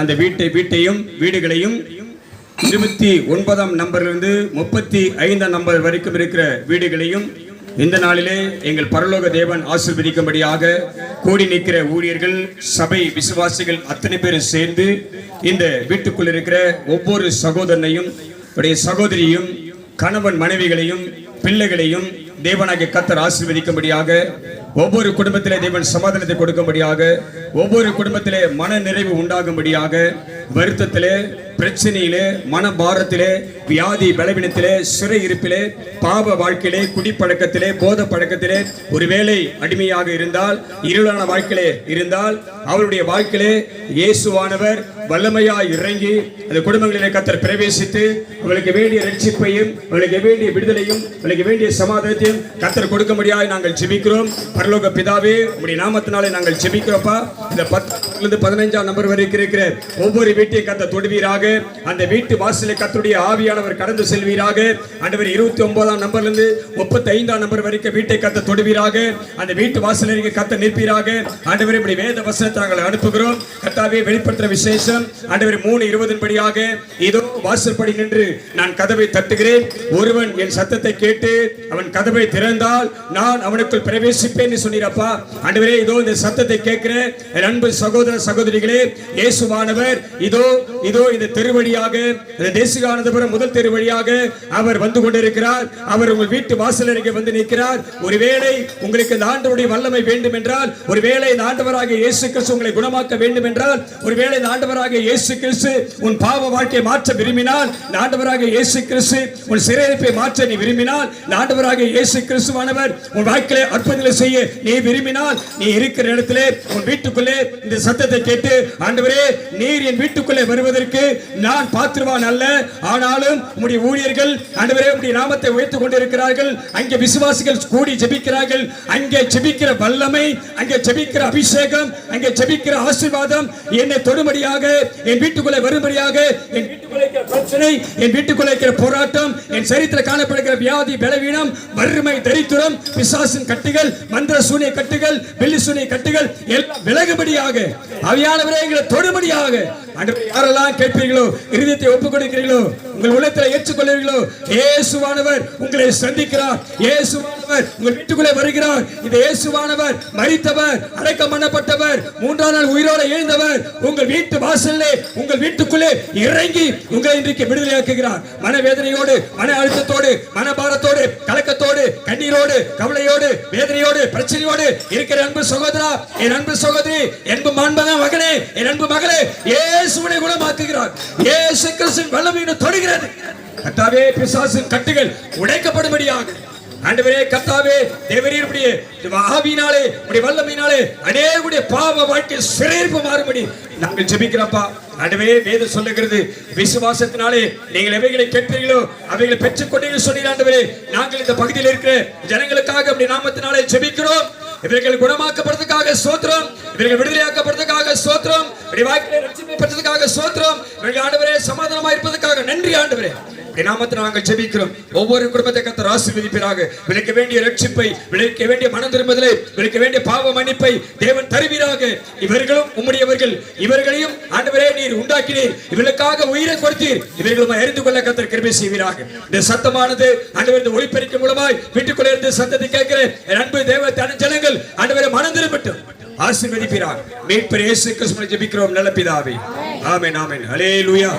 அந்த வீட்டை வீட்டையும் வீடுகளையும் இருபத்தி ஒன்பதாம் நம்பரிலிருந்து முப்பத்தி ஐந்தாம் நம்பர் வரைக்கும் இருக்கிற வீடுகளையும் இந்த நாளிலே எங்கள் பரலோக தேவன் ஆசீர்வதிக்கும்படியாக கூடி நிற்கிற ஊழியர்கள் சபை விசுவாசிகள் அத்தனை பேரும் சேர்ந்து இந்த வீட்டுக்குள் இருக்கிற ஒவ்வொரு சகோதரனையும் உடைய சகோதரியும் கணவன் மனைவிகளையும் பிள்ளைகளையும் தேவனாகிய கத்தர் ஆசீர்வதிக்கும்படியாக ஒவ்வொரு குடும்பத்திலே தேவன் சமாதானத்தை கொடுக்கும்படியாக ஒவ்வொரு குடும்பத்திலே மன நிறைவு உண்டாகும்படியாக வருத்தத்திலே பிரச்சனையிலே மன பாரத்திலே வியாதி பலவீனத்திலே சிறை இருப்பிலே பாவ வாழ்க்கையிலே குடிப்பழக்கத்திலே போத பழக்கத்திலே ஒருவேளை அடிமையாக இருந்தால் இருளான வாழ்க்கையிலே இருந்தால் அவருடைய வாழ்க்கையிலே இயேசுவானவர் வல்லமையாய் இறங்கி அந்த குடும்பங்களிலே கத்தர் பிரவேசித்து அவளுக்கு வேண்டிய ரட்சிப்பையும் அவளுக்கு வேண்டிய விடுதலையும் அவளுக்கு வேண்டிய சமாதானத்தையும் கத்தர் கொடுக்கும்படியாய் நாங்கள் ஜெபிக்கிறோம். பரலோக பிதாவே உங்களுடைய நாமத்தினாலே நாங்கள் ஜெபிக்கிறோப்பா இந்த பத்து பதினைஞ்சாம் நம்பர் வரைக்கும் இருக்கிற ஒவ்வொரு வீட்டையும் கத்த தொடுவீராக. அந்த வீட்டு வாசலை கத்துடைய ஆவியானவர் கடந்து செல்வீராக. ஆண்டவர் இருபத்தி ஒன்பதாம் நம்பர்ல இருந்து முப்பத்தி ஐந்தாம் நம்பர் வரைக்கும் வீட்டை கத்த தொடுவீராக. அந்த வீட்டு வாசல் நீங்கள் கத்த நிற்பீராக. ஆண்டவர் இப்படி வேத வசனத்தை நாங்கள் அனுப்புகிறோம். கத்தாவே வெளிப்படுத்துற விசேஷம். ஆண்டவர் மூணு இருபதின் படியாக இதோ வாசல்படி நின்று நான் கதவை தட்டுகிறேன். ஒருவன் என் சத்தத்தை கேட்டு அவன் கதவை திறந்தால் நான் அவனுக்குள் பிரவேசிப்பேன் சொன்னீரப்பா ஆண்டவரே இதோ இந்த சத்தத்தை கேட்கிறேன் என் அன்பு சகோதர சகோதரிகளே இயேசுவானவர் இதோ இதோ இந்த தெருவழியாக இந்த தேசிகானந்தபுரம் முதல் தெருவழியாக அவர் வந்து கொண்டிருக்கிறார். அவர் உங்கள் வீட்டு வாசல் அருகே வந்து நிற்கிறார். ஒருவேளை உங்களுக்கு இந்த ஆண்டவருடைய வல்லமை வேண்டும் என்றால் ஒருவேளை இந்த ஆண்டவராக இயேசு கிறிஸ்து உங்களை குணமாக்க வேண்டும் என்றால் ஒருவேளை இந்த ஆண்டவராக இயேசு கிறிஸ்து உன் பாவ வாழ்க்கையை மாற்ற விரும்பினால் இந்த ஆண்டவராக இயேசு கிறிஸ்து உன் சிறையிருப்பை மாற்ற நீ விரும்பினால் இந்த ஆண்டவராக இயேசு கிறிஸ்துவானவர் உன் வாழ்க்கையை அற்புதங்களை செய்ய நீ விரும்பினால் நீ இருக்கிற இடத்திலே உன் வீட்டுக்குள்ளே இந்த சத்த சத்தத்தை கேட்டு ஆண்டவரே நீர் என் வீட்டுக்குள்ளே வருவதற்கு நான் பாத்திரவான் அல்ல. ஆனாலும் உம்முடைய ஊழியர்கள் ஆண்டவரே உடைய நாமத்தை உயர்த்துக் கொண்டிருக்கிறார்கள். அங்கே விசுவாசிகள் கூடி ஜெபிக்கிறார்கள். அங்கே ஜெபிக்கிற வல்லமை அங்கே ஜெபிக்கிற அபிஷேகம் அங்கே ஜெபிக்கிற ஆசீர்வாதம் என்னை தொடும்படியாக என் வீட்டுக்குள்ளே வரும்படியாக என் வீட்டுக்குள்ளே பிரச்சனை என் வீட்டுக்குள்ள இருக்கிற போராட்டம் என் சரித்திர காணப்படுகிற வியாதி பலவீனம் வறுமை தரித்திரம் பிசாசின் கட்டுகள் மந்திர சூனிய கட்டுகள் வெள்ளி சூனிய கட்டுகள் எல்லாம் விலகும்படியாக அவையானவரே எங்களை தொடுபடியாக ஆண்டவரே, யாரெல்லாம் கேட்பீர்களோ இருதயத்தை ஒப்புக் கொடுக்கிறீர்களோ உங்கள் உள்ளத்தில் ஏற்றுக்கொள்வீர்களோ இயேசுவானவர் உங்களை சந்திக்கிறார். இயேசுவானவர் உங்கள் வீட்டுக்குள்ளே வருகிறார். இந்த இயேசுவானவர் மறித்தவர் அடக்கம் பண்ணப்பட்டவர் மூன்றாம் நாள் உயிரோடு எழுந்தவர் உங்கள் வீட்டு வாசல்லே உங்கள் வீட்டுக்குள்ளே இறங்கி உங்களை இன்றைக்கு விடுதலையாக்குகிறார். மனவேதனையோடு மன அழுத்தத்தோடு மனபாரத்தோடு கலக்கத்தோடு கண்ணீரோடு கவலையோடு வேதனையோடு பிரச்சனையோடு இருக்கிற அன்பு சகோதரா என் அன்பு சகோதரி அன்பு மாண்பக மகனே என் அன்பு மகளே இயேசுவனை குணமாக்குகிறார். இயேசு கிறிஸ்துவின் வல்லமையினை தொடுகிறது. கர்த்தாவே பிசாசின் கட்டுகள் உடைக்கப்படும்படியாக. ஆண்டவரே கத்தாவே தேவரீருடைய ஆவியினாலே உடைய வல்லமையினாலே அநேகுடைய பாவ வாழ்க்கை சிறையிருப்பு மாறும்படி நாங்கள் ஜெபிக்கிறப்பா ஆண்டவே வேதம் சொல்லுகிறது விசுவாசத்தினாலே நீங்கள் எவைகளை கேட்பீர்களோ அவைகளை பெற்றுக் கொண்டீர்கள் சொன்னீர் ஆண்டவரே. நாங்கள் இந்த பகுதியில் இருக்கிற ஜனங்களுக்காக அப்படி நாமத்தினாலே ஜெபிக்கிறோம். இவர்கள் குணமாக்கப்படுறதுக்காக சோத்திரம் இவர்கள் விடுதலையாக்கப்படுறதுக்காக சோத்திரம் இப்படி வாழ்க்கையை ரட்சிப்பை சோத்திரம் இவர்கள் ஆண்டவரே சமாதானமா இருப்பதற்காக நன்றி ஆண்டவரே. நாமத்தில் நாங்கள் ஜெபிக்கிறோம். ஒவ்வொரு குடும்பத்தை கத்தர் ஆசீர்வதிப்பீராக. விளைக்க வேண்டிய ரட்சிப்பை விளைக்க வேண்டிய மனம் திரும்புதலை விளைக்க வேண்டிய பாவ மன்னிப்பை தேவன் தருவீராக. இவர்களும் உம்முடையவர்கள். இவர்களையும் ஆண்டவரே நீர் உண்டாக்கினீர். இவர்களுக்காக உயிரை கொடுத்தீர். இவர்களும் அறிந்து கொள்ள கத்தர் கிருபை செய்வீராக. இந்த சத்தமானது ஆண்டவர் இந்த ஒளிப்பெருக்க மூலமாய் வீட்டுக்குள்ளே இருந்து சத்தத்தை கேட்கிற என் அன்பு தேவ தன ஜனங்கள் ஆண்டவரை மனம் திரும்பட்டும். ஆசீர்வதிப்பீராக. மீட்பர் இயேசு கிறிஸ்துவை ஜெபிக்கிறோம். நல்ல பிதாவே. ஆமென் ஆமென். ஹalleluya.